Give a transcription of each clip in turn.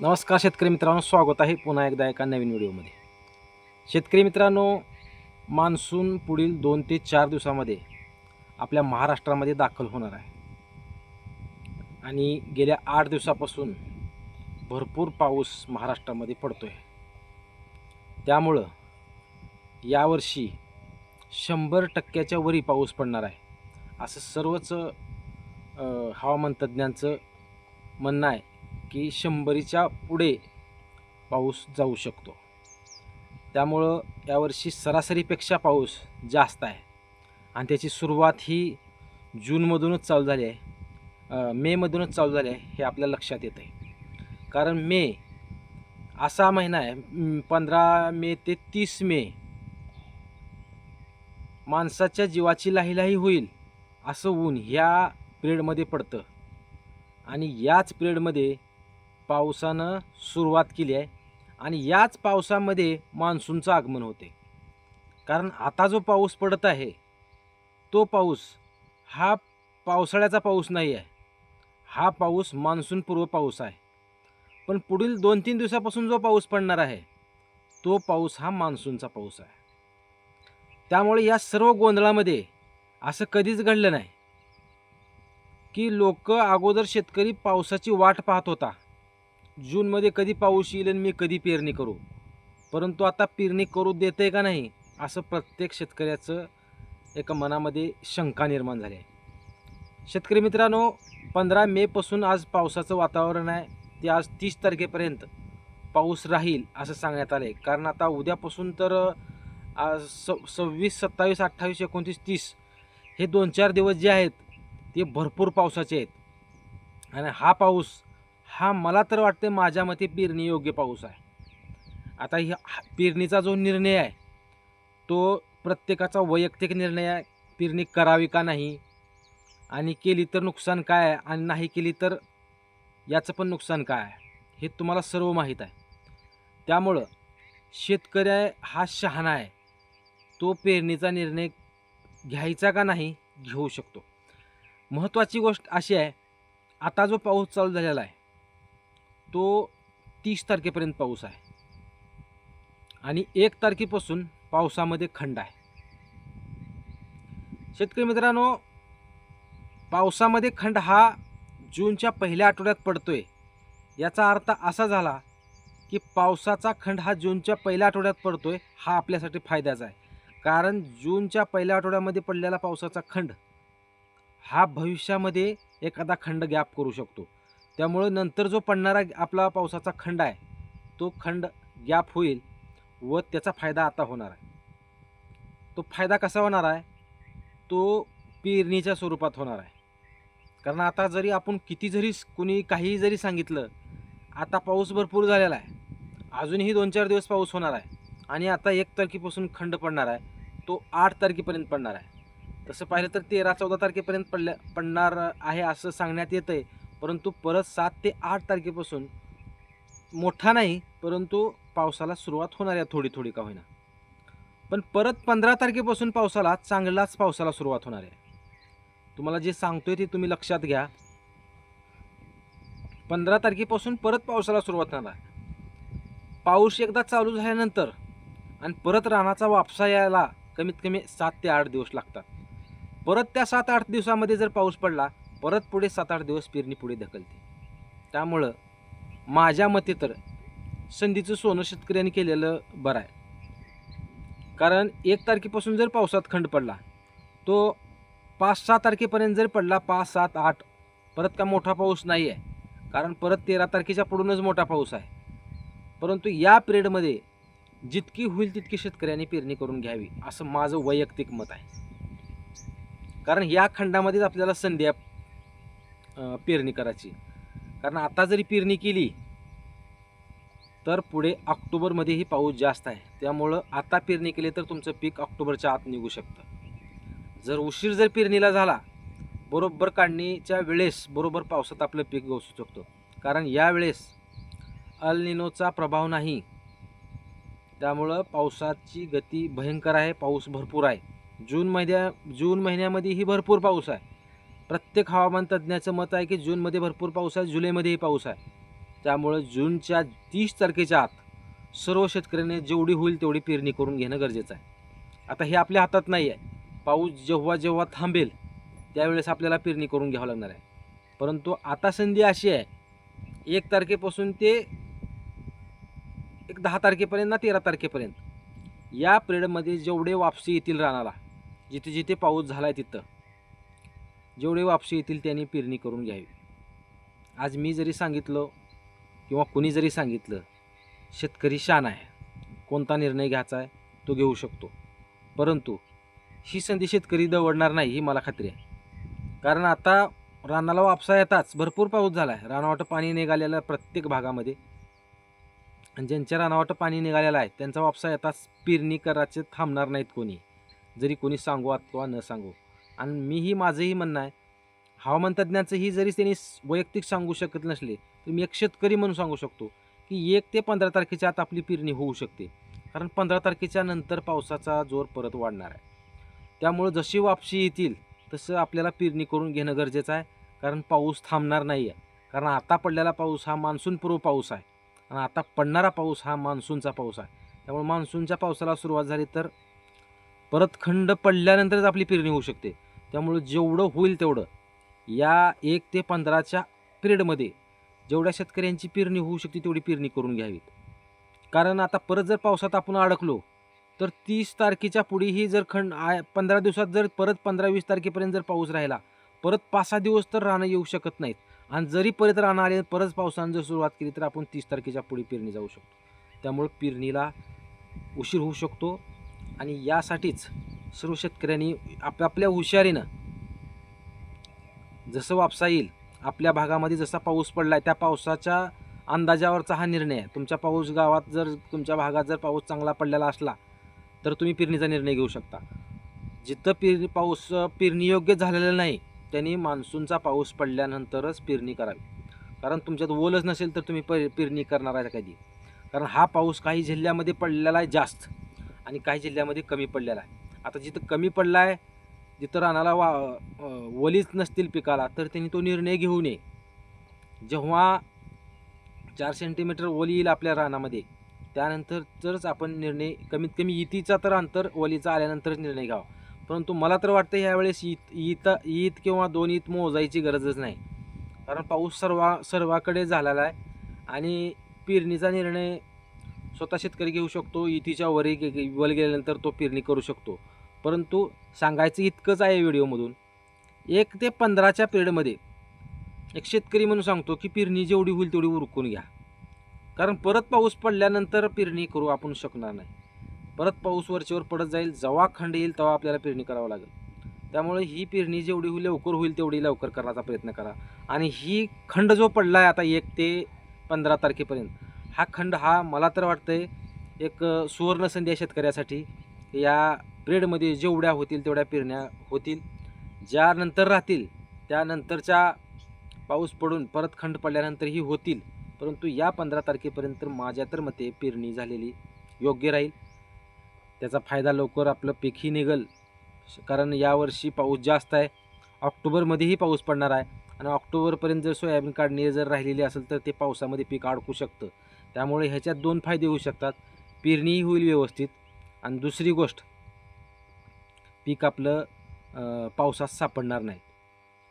नमस्कार शेतकरी मित्रांनो स्वागत आहे पुन्हा एकदा एका नवीन व्हिडिओमध्ये. शेतकरी मित्रांनो मान्सून पुढील दोन ते चार दिवसामध्ये आपल्या महाराष्ट्रामध्ये दाखल होणार आहे. आणि गेल्या आठ दिवसापासून भरपूर पाऊस महाराष्ट्रामध्ये पडतो आहे त्यामुळं यावर्षी शंभर टक्क्याच्या वरी पाऊस पडणार आहे असं सर्वच हवामान तज्ज्ञांचं म्हणणं आहे. की शंभरीच्या पुढे पाऊस जाऊ शकतो. त्यामुळं यावर्षी सरासरीपेक्षा पाऊस जास्त आहे. आणि त्याची सुरुवात ही जूनमधूनच चालू झाली आहे. मेमधूनच चालू झाली आहे हे आपल्या लक्षात येतं आहे कारण मे असा महिना आहे पंधरा मे ते तीस मे माणसाच्या जीवाची लाहीलाही होईल असं ऊन ह्या पिरियडमध्ये पडतं. आणि याच पिरियडमध्ये पावसानं सुरुवात केली आहे. आणि याच पावसामध्ये मान्सूनचं आगमन होते. कारण आता जो पाऊस पडत आहे तो पाऊस हा पावसाळ्याचा पाऊस नाही आहे. हा पाऊस मान्सूनपूर्व पाऊस आहे. पण पुढील दोन तीन दिवसापासून जो पाऊस पडणार आहे तो पाऊस हा मान्सूनचा पाऊस आहे. त्यामुळे या सर्व गोंधळामध्ये असं कधीच घडलं नाही की लोक अगोदर शेतकरी पावसाची वाट पाहत होता. जूनमध्ये कधी पाऊस येईल आणि मी कधी पेरणी करू? परंतु आता पेरणी करू देते का नाही असं प्रत्येक शेतकऱ्याचं एका मनामध्ये शंका निर्माण झाली आहे. शेतकरी मित्रांनो पंधरा मेपासून आज पावसाचं वातावरण आहे. ते आज तीस तारखेपर्यंत पाऊस राहील असं सांगण्यात आलं आहे कारण आता उद्यापासून तर आज स सव्वीस सत्तावीस अठ्ठावीस एकोणतीस तीस हे दोन चार दिवस जे आहेत ते भरपूर पावसाचे आहेत. आणि हा पाऊस हा मला तर वाटते माझ्या मते पेरणी योग्य पाऊस आहे. आता ह्या हा- पेरणीचा जो निर्णय आहे तो प्रत्येकाचा वैयक्तिक निर्णय आहे पेरणी करावी का नाही? आणि केली तर नुकसान काय आहे आणि नाही केली तर याचं पण नुकसान काय आहे हे तुम्हाला सर्व माहीत आहे. त्यामुळं शेतकरी आहे हा शहाणा आहे. तो पेरणीचा निर्णय घ्यायचा का नाही घेऊ शकतो. महत्त्वाची गोष्ट अशी आहे आता जो पाऊस चालू झालेला आहे तो तीस तारखेपर्यंत पाऊस आहे. आणि एक तारखेपासून पावसामध्ये खंड आहे. शेतकरी मित्रांनो पावसामध्ये खंड हा जूनच्या पहिल्या आठवड्यात पडतोय. याचा अर्थ असा झाला की पावसाचा खंड हा जूनच्या पहिल्या आठवड्यात पडतोय हा आपल्यासाठी फायद्याचा आहे. कारण जूनच्या पहिल्या आठवड्यामध्ये पडलेला पावसाचा खंड हा भविष्यामध्ये एखादा खंड गॅप करू शकतो. त्यामुळं नंतर जो पडणारा आपला पावसाचा खंड आहे तो खंड गॅप होईल व त्याचा फायदा आता होणार आहे. तो फायदा कसा होणार आहे? तो पेरणीच्या स्वरूपात होणार आहे. कारण आता जरी आपण किती जरी कुणी काहीही जरी सांगितलं आता पाऊस भरपूर झालेला आहे. अजूनही दोन चार दिवस पाऊस होणार आहे. आणि आता एक तारखेपासून खंड पडणार आहे. तो आठ तारखेपर्यंत पडणार आहे. तसं पाहिलं तर तेरा चौदा तारखेपर्यंत पडल्या पडणार आहे असं सांगण्यात येतं आहे परंतु परत सात ते आठ तारखेपासून मोठा नाही परंतु पावसाला सुरुवात होणार आहे थोडी थोडी का होईना. पण परत पंधरा तारखेपासून पावसाला चांगलाच पावसाला सुरुवात होणार आहे. तुम्हाला जे सांगतोय ते तुम्ही लक्षात घ्या. पंधरा तारखेपासून परत पावसाला सुरुवात होणार आहे. पाऊस एकदा चालू झाल्यानंतर आणि परत रानाचा वापसा यायला कमीत कमी सात ते आठ दिवस लागतात. परत त्या सात आठ दिवसामध्ये जर पाऊस पडला परत पुढे सात आठ दिवस पेरणी पुढे ढकलते. त्यामुळं माझ्या मते तर संधीचं सोनं शेतकऱ्यांनी केलेलं बरं आहे. कारण एक तारखेपासून जर पावसात खंड पडला तो पाच सहा तारखेपर्यंत जर पडला पाच सात आठ परत का मोठा पाऊस नाही आहे कारण परत तेरा तारखेच्या पुढूनच मोठा पाऊस आहे. परंतु या पिरियडमध्ये जितकी होईल तितकी शेतकऱ्यांनी पेरणी करून घ्यावी असं माझं वैयक्तिक मत आहे. कारण या खंडामध्येच आपल्याला संधी आहे पेरणी करायची. कारण आता जरी पेरणी केली तर पुढे ऑक्टोबरमध्येही पाऊस जास्त आहे. त्यामुळं आता पेरणी केली तर तुमचं पीक ऑक्टोबरच्या आत निघू शकतं. जर उशीर जर पेरणीला झाला बरोबर काढणीच्या वेळेस बरोबर पावसात आपलं पीक गवसू शकतो. कारण यावेळेस अलनिनोचा प्रभाव नाही. त्यामुळं पावसाची गती भयंकर आहे पाऊस भरपूर आहे. जून महिन्या जून महिन्यामध्येही भरपूर पाऊस आहे. प्रत्येक हवामान तज्ज्ञाचं मत आहे की जूनमध्ये भरपूर पाऊस आहे जुलैमध्येही पाऊस आहे. त्यामुळं जूनच्या तीस तारखेच्या आत सर्व शेतकऱ्यांनी जेवढी होईल तेवढी पेरणी करून घेणं गरजेचं आहे. आता हे आपल्या हातात नाही आहे. पाऊस जेव्हा जेव्हा थांबेल त्यावेळेस आपल्याला पेरणी करून घ्यावं लागणार आहे. परंतु आता संधी अशी आहे एक तारखेपासून ते एक दहा तारखेपर्यंत ना तेरा तारखेपर्यंत या पिरियडमध्ये जेवढे वापसी येतील रानाला जिथे जिथे पाऊस झाला आहे तिथं जेवढे वापशी येतील त्यांनी पेरणी करून घ्यावी. आज मी जरी सांगितलं किंवा कुणी जरी सांगितलं शेतकरी शान आहे. कोणता निर्णय घ्यायचा आहे तो घेऊ शकतो. परंतु ही संधी शेतकरी दवडणार नाही ही मला खात्री आहे. कारण आता रानाला वापसा येताच भरपूर पाऊस झाला आहे रानावाटं पाणी निघालेलं प्रत्येक भागामध्ये. आणि ज्यांच्या रानावाटं पाणी निघालेलं आहे त्यांचा वापसा येताच पेरणी करायचे थांबणार नाहीत कोणी. जरी कोणी सांगू अथवा न सांगू. आणि मीही माझंही म्हणणं आहे. हवामान तज्ज्ञांचंही जरी त्यांनी वैयक्तिक सांगू शकत नसले तर मी एक शेतकरी म्हणून सांगू शकतो की एक ते पंधरा तारखेच्या आत आपली पेरणी होऊ शकते. कारण पंधरा तारखेच्या नंतर पावसाचा जोर परत वाढणार आहे. त्यामुळं जशी वापशी येतील तसं आपल्याला पेरणी करून घेणं गरजेचं आहे. कारण पाऊस थांबणार नाही आहे कारण आता पडलेला पाऊस हा मान्सूनपूर्व पाऊस आहे. आणि आता पडणारा पाऊस हा मान्सूनचा पाऊस आहे. त्यामुळे मान्सूनच्या पावसाला सुरुवात झाली तर परत खंड पडल्यानंतरच आपली पेरणी होऊ शकते. त्यामुळं जेवढं होईल तेवढं या एक ते पंधराच्या पिरियडमध्ये जेवढ्या शेतकऱ्यांची पेरणी होऊ शकते तेवढी पेरणी करून घ्यावीत. कारण आता परत जर पावसात आपण अडकलो तर तीस तारखेच्या पुढेही जर खंड पंधरा दिवसात जर परत पंधरा वीस तारखेपर्यंत जर पाऊस राहिला परत पाच सहा दिवस तर राहणं येऊ शकत नाहीत. आणि जरी परत राहणं आले परत पावसानं जर सुरुवात केली तर आपण तीस तारखेच्या पुढे पेरणी जाऊ शकतो. त्यामुळं पेरणीला उशीर होऊ शकतो. आणि यासाठीच सर्व शेतकऱ्यांनी आपापल्या हुशारीनं जसं वापसा येईल आपल्या भागामध्ये जसा पाऊस पडला आहे त्या पावसाच्या अंदाजावरचा हा निर्णय आहे. तुमच्या पाऊस गावात जर तुमच्या भागात जर पाऊस चांगला पडलेला असला तर तुम्ही पेरणीचा निर्णय घेऊ शकता. जिथं पेरणी पाऊस पेरणी योग्य झालेला नाही त्यांनी मान्सूनचा पाऊस पडल्यानंतरच पेरणी करावी. कारण तुमच्यात ओलच नसेल तर तुम्ही पे पेरणी करणार आहे कधी. कारण हा पाऊस काही जिल्ह्यामध्ये पडलेला आहे जास्त आणि काही जिल्ह्यामध्ये कमी पडलेला आहे. आता जिथं कमी पडला आहे जिथं रानाला वा वलीच नसतील पिकाला तर त्यांनी तो निर्णय घेऊ नये. जेव्हा चार सेंटीमीटर ओली येईल आपल्या रानामध्ये त्यानंतर तरच आपण निर्णय कमीत कमी इतीचा तर अंतर ओलीचा आल्यानंतरच निर्णय घ्यावा. परंतु मला तर वाटतं ह्यावेळेस ईत ईत ईद किंवा दोन ईद मोजायची गरजच नाही. कारण पाऊस सर्वा सर्वाकडे झालेला आहे आणि पेरणीचा निर्णय स्वतः शेतकरी घेऊ शकतो इतीच्या वरी गे- वर गेल्यानंतर तो पेरणी करू शकतो. परंतु सांगायचं इतकंच आहे व्हिडिओमधून. एक ते पंधराच्या पिरियडमध्ये एक शेतकरी म्हणून सांगतो की पेरणी जेवढी होईल तेवढी उरकून घ्या. कारण परत पाऊस पडल्यानंतर पेरणी करू आपण शकणार नाही. परत पाऊस वरचेवर पडत जाईल जेव्हा खंड येईल तेव्हा आपल्याला पेरणी करावं लागेल. त्यामुळे ही पेरणी जेवढी होईल लवकर होईल तेवढी लवकर करण्याचा प्रयत्न करा. आणि ही खंड जो पडला आहे आता एक ते पंधरा तारखेपर्यंत हा खंड हा मला तर वाटतंय एक सुवर्ण संधी आहे शेतकऱ्यासाठी. या पिरियडमध्ये जेवढ्या होतील तेवढ्या पेरण्या होतील. ज्या नंतर राहतील त्यानंतरच्या पाऊस पडून परत खंड पडल्यानंतरही होतील. परंतु या पंधरा तारखेपर्यंत माझ्या तर मते पेरणी झालेली योग्य राहील. त्याचा फायदा लवकर आपलं पीकही निघल. कारण यावर्षी पाऊस जास्त आहे. ऑक्टोबरमध्येही पाऊस पडणार आहे. आणि ऑक्टोबरपर्यंत जर सोयाबीन काढणी जर राहिलेली असेल तर ते पावसामध्ये पीक अडकू शकतं. त्यामुळे ह्याच्यात दोन फायदे होऊ शकतात. पेरणीही होईल व्यवस्थित. आणि दुसरी गोष्ट पीक आपलं पावसात सापडणार नाही.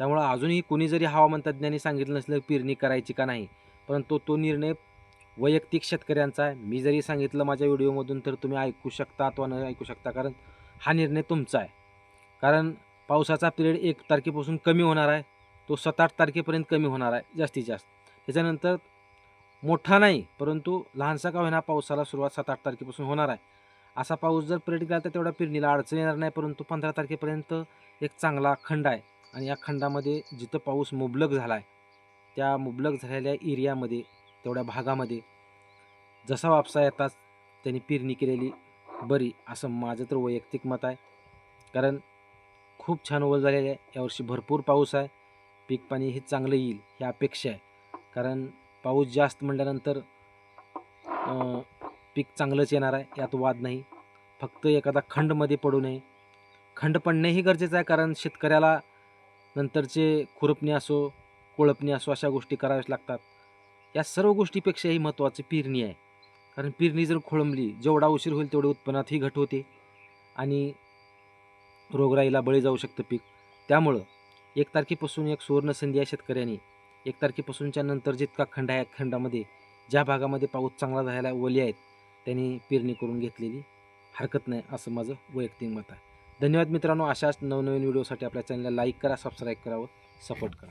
त्यामुळं अजूनही कोणी जरी हवामान तज्ज्ञांनी सांगितलं नसलं पेरणी करायची का नाही परंतु तो निर्णय वैयक्तिक शेतकऱ्यांचा आहे. मी जरी सांगितलं माझ्या व्हिडिओमधून तर तुम्ही ऐकू शकता अथवा न ऐकू शकता कारण हा निर्णय तुमचा आहे. कारण पावसाचा पिरियड एक तारखेपासून कमी होणार आहे. तो सात आठ तारखेपर्यंत कमी होणार आहे जास्तीत जास्त. त्याच्यानंतर मोठा नाही परंतु लहानसा का होईना पावसाला सुरुवात सात आठ तारखेपासून होणार आहे. असा पाऊस जर पिरियड गेला तर तेवढ्या पेरणीला अडचण येणार नाही परंतु पंधरा तारखेपर्यंत एक चांगला खंड आहे. आणि या खंडामध्ये जिथं पाऊस मुबलक झाला आहे त्या मुबलक झालेल्या एरियामध्ये तेवढ्या भागामध्ये जसा वापसा येताच त्यांनी पेरणी केलेली बरी असं माझं तर वैयक्तिक मत आहे. कारण खूप छान ओल झालेली आहे. यावर्षी भरपूर पाऊस आहे. पीक पाणी हे चांगलं येईल ही अपेक्षा आहे. कारण पाऊस जास्त म्हटल्यानंतर पीक चांगलंच येणार आहे यात वाद नाही. फक्त एखादा खंडमध्ये पडू नये. खंड पडणेही गरजेचं आहे कारण शेतकऱ्याला नंतरचे खुरपणी असो कोळपणी असो अशा गोष्टी कराव्याच लागतात. या सर्व गोष्टीपेक्षाही महत्त्वाची पेरणी आहे. कारण पेरणी जर खोळंबली जेवढा उशीर होईल तेवढे उत्पन्नातही घट होते. आणि रोगराईला बळी जाऊ शकतं पीक. त्यामुळं एक तारखेपासून एक सुवर्ण संधी आहे शेतकऱ्यांनी. एक तारखेपासूनच्या नंतर जितका खंड आहे खंडामध्ये ज्या भागामध्ये पाऊस चांगला झालेला ओली आहेत त्यांनी पेरणी करून घेतलेली. हरकत नाही असं माझं वैयक्तिक मत आहे. धन्यवाद मित्रांनो. अशाच नवनवीन व्हिडिओसाठी आपल्या चॅनलला लाईक करा सबस्क्राईब करा व सपोर्ट करा.